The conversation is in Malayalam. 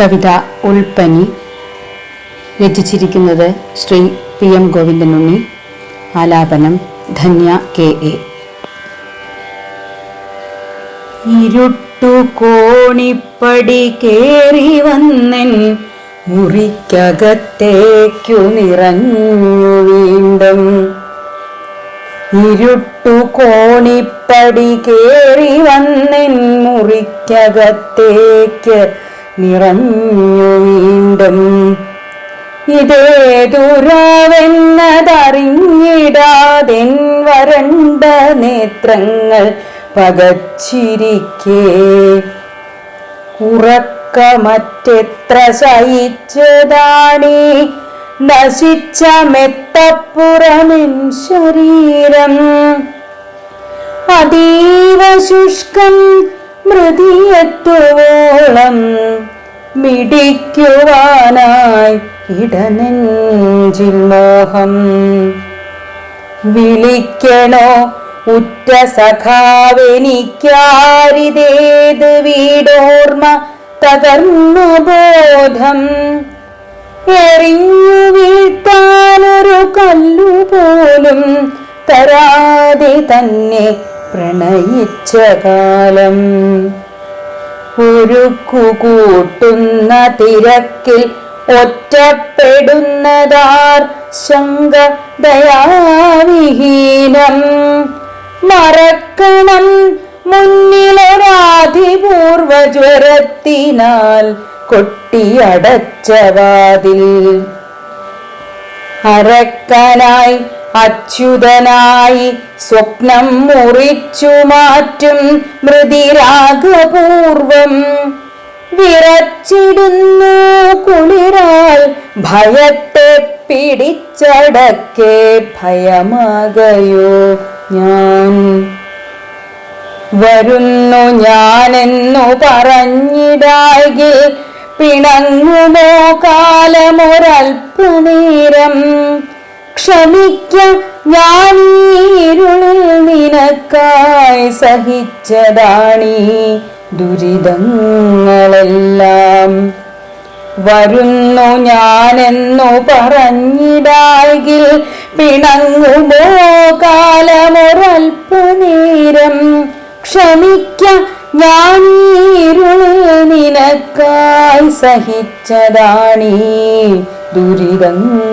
കവിത ഉൾപ്പനി രചിച്ചിരിക്കുന്നത് ശ്രീ പി എം ഗോവിന്ദനുണ്ണി. ആലാപനം ധന്യ കെ എ. ഇരുട്ടു കോണിപ്പടി കേറി വന്നൻ മുറിക്കകത്തേക്കു നിറഞ്ഞു വീണ്ടും. ഇരുട്ടു കോണിപ്പടി കേറി വന്നൻ മുറിക്കകത്തേക്ക് നിറഞ്ഞു വീണ്ടും. ഇതേതുരാവെന്നതറിഞ്ഞിടാതെൻ വരണ്ട നേത്രങ്ങൾ പകച്ചിരിക്കേ. ഉറക്കമറ്റെത്ര സഹിച്ചതാണീ? നശിച്ച മെത്തപ്പുറമെൻ ശരീരം. അതീവ ശുഷ്കം മൃതിയെത്തുവോളം മിടിക്കുവാനായി ഇടനെഞ്ചിൽ മോഹം. വിളിക്കണോ ഉറ്റ സഖാവെനിക്കാരിതേത് വീടോർമ്മ തകർന്നു ബോധം. എറിഞ്ഞു വീഴ്ത്താനൊരു കല്ലു പോലും തരാതെ തന്നെ പ്രണയിച്ച കാലം. ഒരുക്കുകൂട്ടുന്ന തിരക്കിൽ ഒറ്റപ്പെടുന്നതാർ ശങ്ക ദയാവിഹീനം മറക്കണം മുന്നിലൊരാധിപൂർവ ജ്വരത്തിനാൽ കൊട്ടിയടച്ച അച്യുതനായി സ്വപ്നം മുറിച്ചു മാറ്റും മൃതിരാഗപൂർവം. വിറച്ചിടുന്നു കുളിരാൽ ഭയത്തെ പിടിച്ചടക്കേ ഭയമാകയോ ഞാൻ? വരുന്നു ഞാനെന്നു പറഞ്ഞിടാകിൽ പിണങ്ങുമോ കാലമൊരൽപ്പനേരം ക്ഷമിക്ക ഇരുളിൽ നിനക്കായി സഹിച്ചതാണീ ദുരിതങ്ങളെല്ലാം. വരുന്നു ഞാനെന്നു പറഞ്ഞിടാകിൽ പിണങ്ങുമോ കാലമൊരൽപ്പനേരം ക്ഷമിക്ക ഇരുളിൽ നിനക്കായി സഹിച്ചതാണീ ദുരിതങ്ങളെല്ലാം.